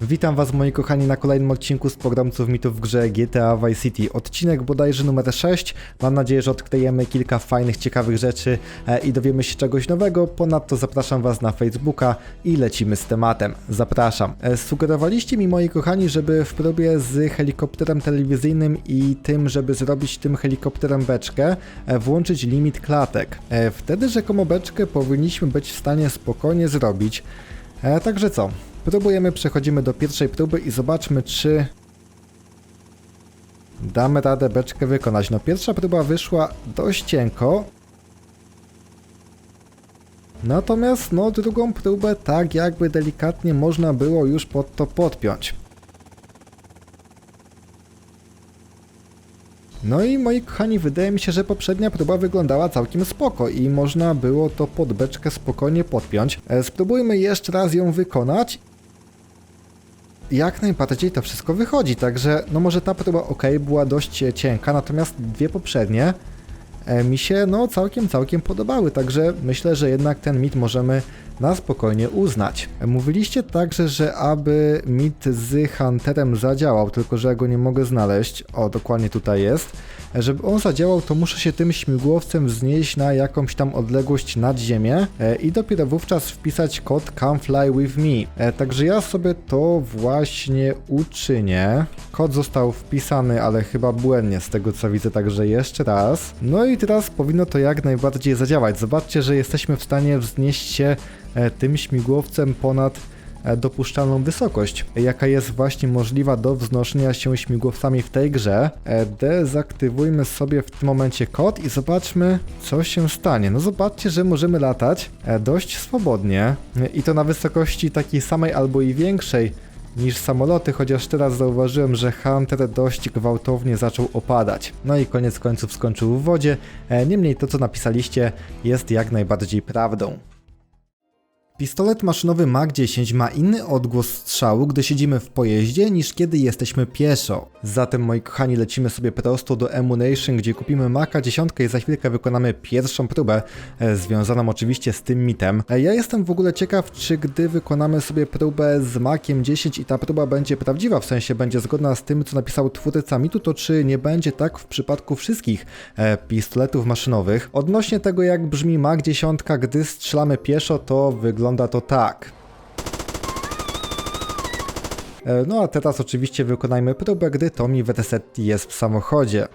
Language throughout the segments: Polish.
Witam was moi kochani na kolejnym odcinku z programców mitów w grze GTA Vice City. Odcinek bodajże numer 6. Mam nadzieję, że odkryjemy kilka fajnych, ciekawych rzeczy e, i dowiemy się czegoś nowego. Ponadto zapraszam was na Facebooka i lecimy z tematem. Zapraszam. E, Sugerowaliście mi moi kochani, żeby w próbie z helikopterem telewizyjnym i tym, żeby zrobić tym helikopterem beczkę, e, włączyć limit klatek. Wtedy rzekomo beczkę powinniśmy być w stanie spokojnie zrobić. Także co? Próbujemy, przechodzimy do pierwszej próby i zobaczmy, czy damy radę beczkę wykonać. No pierwsza próba wyszła dość cienko. Natomiast no drugą próbę tak jakby delikatnie można było już pod to podpiąć. No i moi kochani, wydaje mi się, że poprzednia próba wyglądała całkiem spoko i można było to pod beczkę spokojnie podpiąć. E, Spróbujmy jeszcze raz ją wykonać. Jak najbardziej to wszystko wychodzi, także no może ta próba ok, była dość e, cienka, natomiast dwie poprzednie e, mi się no całkiem, całkiem podobały, także myślę, że jednak ten mit możemy na spokojnie uznać. Mówiliście także, że aby mit z Hunterem zadziałał, tylko że ja go nie mogę znaleźć, o dokładnie tutaj jest, żeby on zadziałał, to muszę się tym śmigłowcem wznieść na jakąś tam odległość nad ziemię e, i dopiero wówczas wpisać kod Come Fly With Me. E, Także ja sobie to właśnie uczynię. Kod został wpisany, ale chyba błędnie z tego co widzę, także jeszcze raz. No i teraz powinno to jak najbardziej zadziałać. Zobaczcie, że jesteśmy w stanie wznieść się tym śmigłowcem ponad e, dopuszczalną wysokość, jaka jest właśnie możliwa do wznoszenia się śmigłowcami w tej grze. E, Dezaktywujmy sobie w tym momencie kod i zobaczmy, co się stanie. No zobaczcie, że możemy latać e, dość swobodnie e, i to na wysokości takiej samej albo i większej niż samoloty, chociaż teraz zauważyłem, że Hunter dość gwałtownie zaczął opadać. No i koniec końców skończył w wodzie. E, Niemniej to, co napisaliście, jest jak najbardziej prawdą. Pistolet maszynowy MAG-10 ma inny odgłos strzału, gdy siedzimy w pojeździe, niż kiedy jesteśmy pieszo. Zatem, moi kochani, lecimy sobie prosto do Emunation, gdzie kupimy Maca 10 i za chwilkę wykonamy pierwszą próbę, e, związaną oczywiście z tym mitem. E, ja jestem w ogóle ciekaw, czy gdy wykonamy sobie próbę z Maciem 10 i ta próba będzie prawdziwa, w sensie będzie zgodna z tym, co napisał twórca mitu, to czy nie będzie tak w przypadku wszystkich e, pistoletów maszynowych. Odnośnie tego, jak brzmi Mac 10, gdy strzelamy pieszo, to wygląda to tak. E, No a teraz oczywiście wykonajmy próbę, gdy Tommy Versetti jest w samochodzie.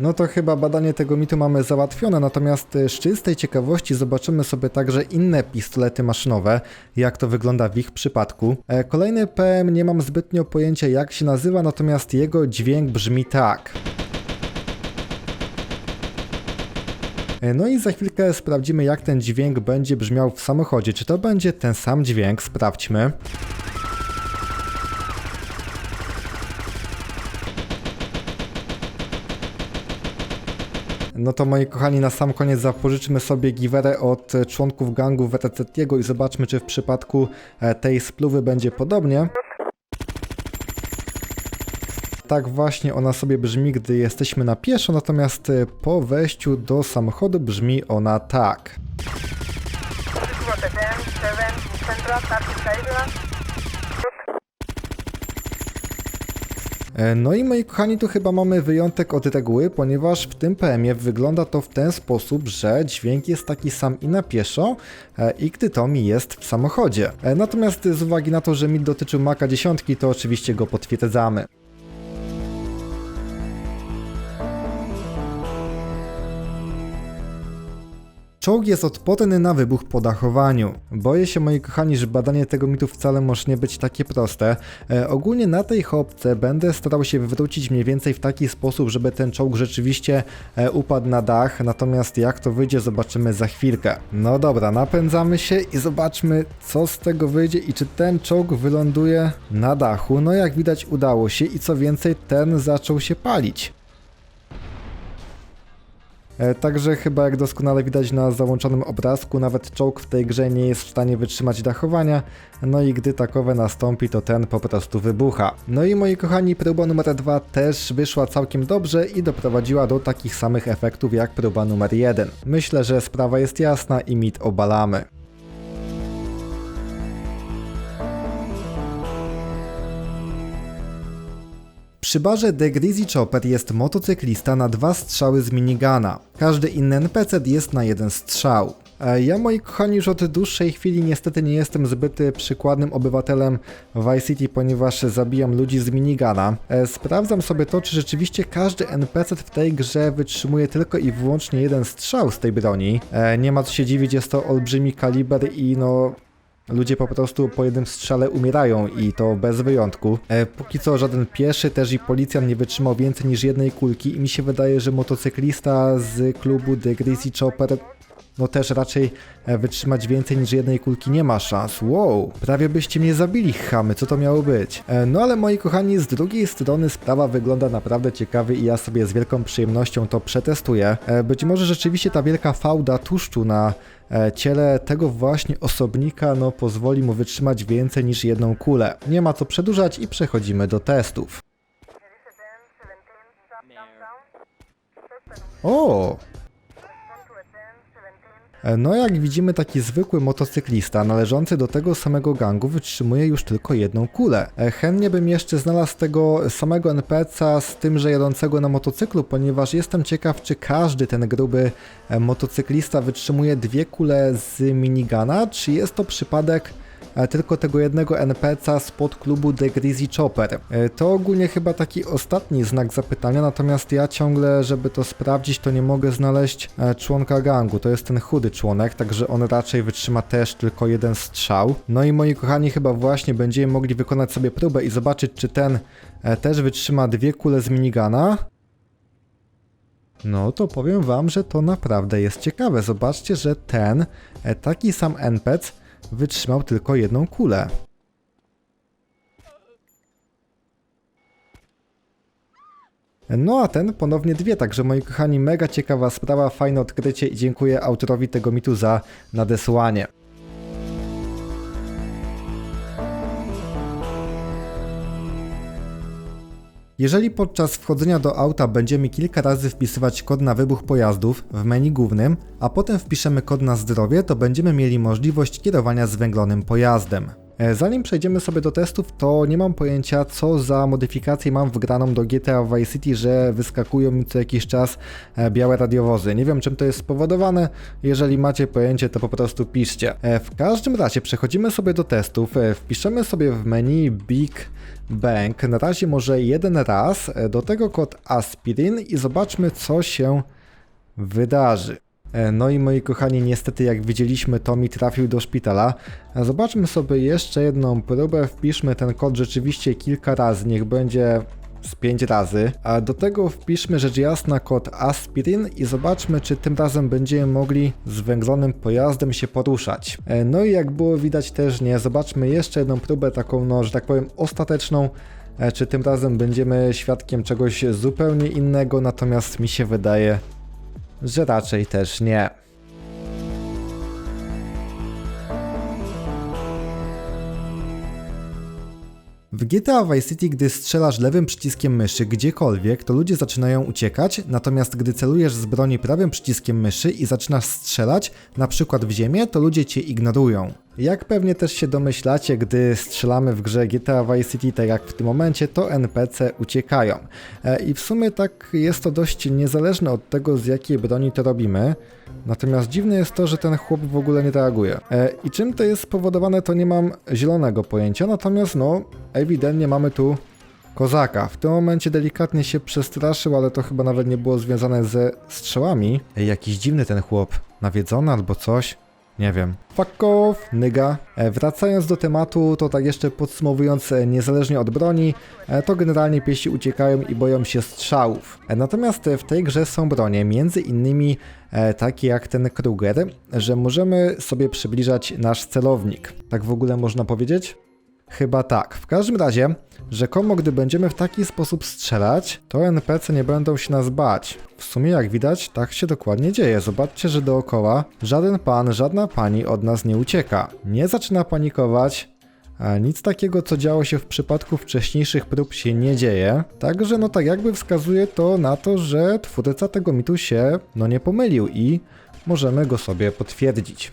No to chyba badanie tego mitu mamy załatwione, natomiast e, z czystej ciekawości zobaczymy sobie także inne pistolety maszynowe, jak to wygląda w ich przypadku. E, Kolejny PM nie mam zbytnio pojęcia jak się nazywa, natomiast jego dźwięk brzmi tak. No i za chwilkę sprawdzimy, jak ten dźwięk będzie brzmiał w samochodzie. Czy to będzie ten sam dźwięk? Sprawdźmy. No to moi kochani, na sam koniec zapożyczmy sobie giwerę od e, członków gangu WTC'ego i zobaczmy, czy w przypadku e, tej spluwy będzie podobnie. Tak właśnie ona sobie brzmi, gdy jesteśmy na pieszo, natomiast e, po wejściu do samochodu brzmi ona tak. TTM 7 Central Traffic Island. E, No i moi kochani, tu chyba mamy wyjątek od reguły, ponieważ w tym PM-ie wygląda to w ten sposób, że dźwięk jest taki sam i na pieszo, e, i gdy Tommy jest w samochodzie. Natomiast z uwagi na to, że mit dotyczył Maca 10, to oczywiście go potwierdzamy. Czołg jest odporny na wybuch po dachowaniu. Boję się, moi kochani, że badanie tego mitu wcale może nie być takie proste. E, ogólnie na tej chopce będę starał się wywrócić mniej więcej w taki sposób, żeby ten czołg rzeczywiście e, upadł na dach, natomiast jak to wyjdzie, zobaczymy za chwilkę. No dobra, napędzamy się i zobaczmy, co z tego wyjdzie i czy ten czołg wyląduje na dachu. No jak widać, udało się i co więcej, ten zaczął się palić. E, Także chyba jak doskonale widać na załączonym obrazku, nawet czołg w tej grze nie jest w stanie wytrzymać dachowania, no i gdy takowe nastąpi, to ten po prostu wybucha. No i moi kochani, próba numer 2 też wyszła całkiem dobrze i doprowadziła do takich samych efektów jak próba numer 1. Myślę, że sprawa jest jasna i mit obalamy. Przy barze The Greasy Chopper jest motocyklista na dwa strzały z minigana. Każdy inny NPC jest na jeden strzał. E, Ja, moi kochani, już od dłuższej chwili niestety nie jestem zbyt przykładnym obywatelem Vice City, ponieważ zabijam ludzi z minigana. E, Sprawdzam sobie to, czy rzeczywiście każdy NPC w tej grze wytrzymuje tylko i wyłącznie jeden strzał z tej broni. E, Nie ma co się dziwić, jest to olbrzymi kaliber i no Ludzie po prostu po jednym strzale umierają i to bez wyjątku. E, póki co żaden pieszy też i policjant nie wytrzymał więcej niż jednej kulki i mi się wydaje, że motocyklista z klubu The Greasy Chopper no też raczej e, wytrzymać więcej niż jednej kulki nie ma szans. Wow, prawie byście mnie zabili, chamy, co to miało być? E, no ale moi kochani, z drugiej strony sprawa wygląda naprawdę ciekawie i ja sobie z wielką przyjemnością to przetestuję. E, być może rzeczywiście ta wielka fałda tłuszczu na ciele tego właśnie osobnika no pozwoli mu wytrzymać więcej niż jedną kulę. Nie ma co przedłużać i przechodzimy do testów. O! E, No jak widzimy taki zwykły motocyklista należący do tego samego gangu wytrzymuje już tylko jedną kulę. E, Chętnie bym jeszcze znalazł tego samego NPC-a z tym, że jadącego na motocyklu, ponieważ jestem ciekaw czy każdy ten gruby e, motocyklista wytrzymuje dwie kule z minigana, czy jest to przypadek tylko tego jednego NPC spod klubu The Greasy Chopper. E, To ogólnie chyba taki ostatni znak zapytania, natomiast ja ciągle, żeby to sprawdzić, to nie mogę znaleźć e, członka gangu. To jest ten chudy członek, także on raczej wytrzyma też tylko jeden strzał. No i moi kochani, chyba właśnie będziemy mogli wykonać sobie próbę i zobaczyć, czy ten e, też wytrzyma dwie kule z minigana. No to powiem wam, że to naprawdę jest ciekawe. Zobaczcie, że ten e, taki sam NPC wytrzymał tylko jedną kulę. No a ten ponownie dwie, także moi kochani, mega ciekawa sprawa, fajne odkrycie i dziękuję autorowi tego mitu za nadesłanie. Jeżeli podczas wchodzenia do auta będziemy kilka razy wpisywać kod na wybuch pojazdów w menu głównym, a potem wpiszemy kod na zdrowie, to będziemy mieli możliwość kierowania zwęglonym pojazdem. E, Zanim przejdziemy sobie do testów, to nie mam pojęcia, co za modyfikację mam wgraną do GTA Vice City, że wyskakują mi co jakiś czas e, białe radiowozy. Nie wiem, czym to jest spowodowane. Jeżeli macie pojęcie, to po prostu piszcie. E, W każdym razie przechodzimy sobie do testów. Wpiszemy sobie w menu Big Bang. Na razie może jeden raz. Do tego kod aspirin i zobaczmy, co się wydarzy. E, No i moi kochani, niestety jak widzieliśmy, Tommy trafił do szpitala. E, Zobaczmy sobie jeszcze jedną próbę, wpiszmy ten kod rzeczywiście kilka razy, niech będzie z 5 razy. A do tego wpiszmy rzecz jasna kod aspirin i zobaczmy, czy tym razem będziemy mogli z węglonym pojazdem się poruszać. E, No i jak było widać też nie, zobaczmy jeszcze jedną próbę taką, no, że tak powiem, ostateczną. Czy tym razem będziemy świadkiem czegoś zupełnie innego, natomiast mi się wydaje, że raczej też nie. W GTA Vice City, gdy strzelasz lewym przyciskiem myszy gdziekolwiek, to ludzie zaczynają uciekać, natomiast gdy celujesz z broni prawym przyciskiem myszy i zaczynasz strzelać, na przykład w ziemię, to ludzie cię ignorują. Jak pewnie też się domyślacie, gdy strzelamy w grze GTA Vice City, tak jak w tym momencie, to NPC uciekają. E, I w sumie tak jest to dość niezależne od tego, z jakiej broni to robimy. Natomiast dziwne jest to, że ten chłop w ogóle nie reaguje. E, I czym to jest spowodowane, to nie mam zielonego pojęcia, natomiast no, ewidentnie mamy tu kozaka. W tym momencie delikatnie się przestraszył, ale to chyba nawet nie było związane ze strzałami. Ej, jakiś dziwny ten chłop. Nawiedzony albo coś. Nie wiem. Fuck off, nyga. E, wracając do tematu, to tak jeszcze podsumowując, e, niezależnie od broni, e, to generalnie piesi uciekają i boją się strzałów. Natomiast w tej grze są bronie, między innymi takie jak ten Kruger, że możemy sobie przybliżać nasz celownik. Tak w ogóle można powiedzieć? Chyba tak. W każdym razie, rzekomo gdy będziemy w taki sposób strzelać, to NPC nie będą się nas bać. W sumie jak widać, tak się dokładnie dzieje. Zobaczcie, że dookoła żaden pan, żadna pani od nas nie ucieka. Nie zaczyna panikować, nic takiego, co działo się w przypadku wcześniejszych prób się nie dzieje. Także no tak jakby wskazuje to na to, że twórca tego mitu się no nie pomylił i możemy go sobie potwierdzić.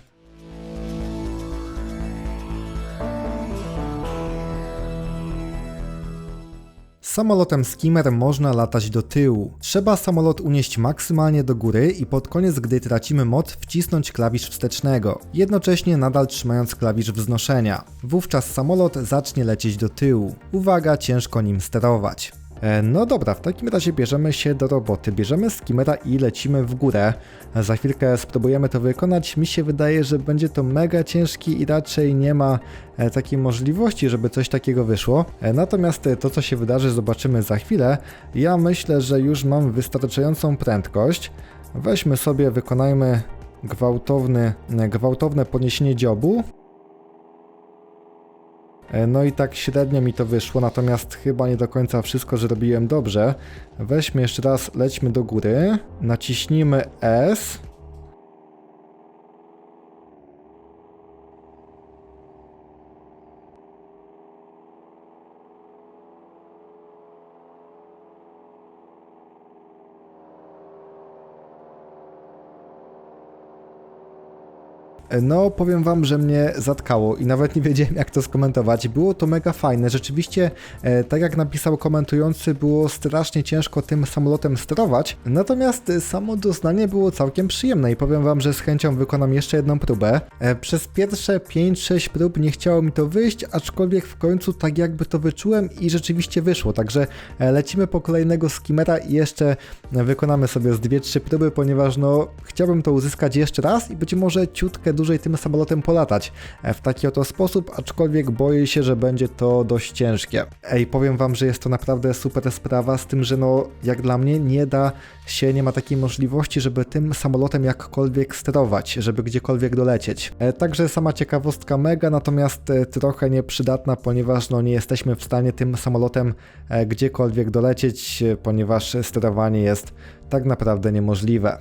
Samolotem Skimmer można latać do tyłu. Trzeba samolot unieść maksymalnie do góry i pod koniec, gdy tracimy moc, wcisnąć klawisz wstecznego, jednocześnie nadal trzymając klawisz wznoszenia. Wówczas samolot zacznie lecieć do tyłu. Uwaga, ciężko nim sterować. E, No dobra, w takim razie bierzemy się do roboty. Bierzemy skimera i lecimy w górę. Za chwilkę spróbujemy to wykonać. Mi się wydaje, że będzie to mega ciężki i raczej nie ma e, takiej możliwości, żeby coś takiego wyszło. E, Natomiast to, co się wydarzy, zobaczymy za chwilę. Ja myślę, że już mam wystarczającą prędkość. Weźmy sobie, wykonajmy gwałtowny, gwałtowne podniesienie dziobu. E, No i tak średnio mi to wyszło, natomiast chyba nie do końca wszystko zrobiłem dobrze. Weźmy jeszcze raz, lećmy do góry, naciśnijmy S. No, powiem wam, że mnie zatkało i nawet nie wiedziałem, jak to skomentować. Było to mega fajne. Rzeczywiście, e, tak jak napisał komentujący, było strasznie ciężko tym samolotem sterować. Natomiast e, samo doznanie było całkiem przyjemne i powiem wam, że z chęcią wykonam jeszcze jedną próbę. E, przez pierwsze 5-6 prób nie chciało mi to wyjść, aczkolwiek w końcu tak jakby to wyczułem i rzeczywiście wyszło. Także e, lecimy po kolejnego skimera i jeszcze e, wykonamy sobie z 2-3 próby, ponieważ no chciałbym to uzyskać jeszcze raz i być może ciutkę dłużej tym samolotem polatać e, w taki oto sposób, aczkolwiek boję się, że będzie to dość ciężkie. Ej, powiem wam, że jest to naprawdę super sprawa, z tym, że no jak dla mnie nie da się, nie ma takiej możliwości, żeby tym samolotem jakkolwiek sterować, żeby gdziekolwiek dolecieć. E, Także sama ciekawostka mega, natomiast e, trochę nieprzydatna, ponieważ no nie jesteśmy w stanie tym samolotem gdziekolwiek dolecieć, ponieważ sterowanie jest tak naprawdę niemożliwe.